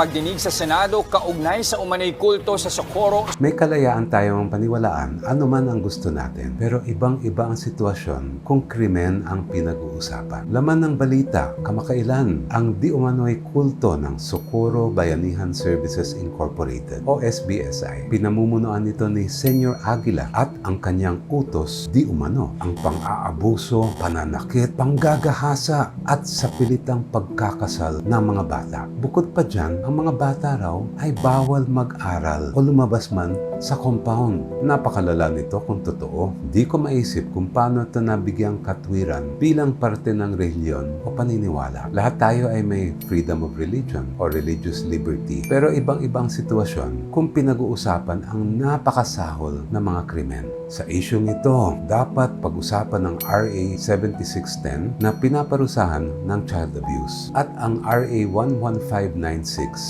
pagdinig sa Senado kaugnay sa umanay kulto sa Socorro May kalayaan tayong paniwalaan anuman ang gusto natin. Pero ibang-iba ang sitwasyon kung krimen ang pinag-uusapan. Laman ng balita, kamakailan, ang di umano'y kulto ng Socorro Bayanihan Services Incorporated o SBSI. Pinamumunuan nito ni Senyor Aguila at ang kanyang utos di umano ang pang-aabuso, pananakit, panggagahasa at sa pilitang pagkakasal ng mga bata. Bukod pa dyan, ang mga bata raw ay bawal mag-aral o lumabas man sa compound. Napakalala nito kung totoo. Di ko maisip kung paano ito nabigyang katwiran bilang parte ng reliyon o paniniwala. Lahat tayo ay may freedom of religion o religious liberty. Pero ibang-ibang sitwasyon kung pinag-uusapan ang napakasahol ng mga krimen. Sa isyong ito, dapat pag-usapan ng RA 7610 na pinaparusahan ng child abuse at ang RA 11596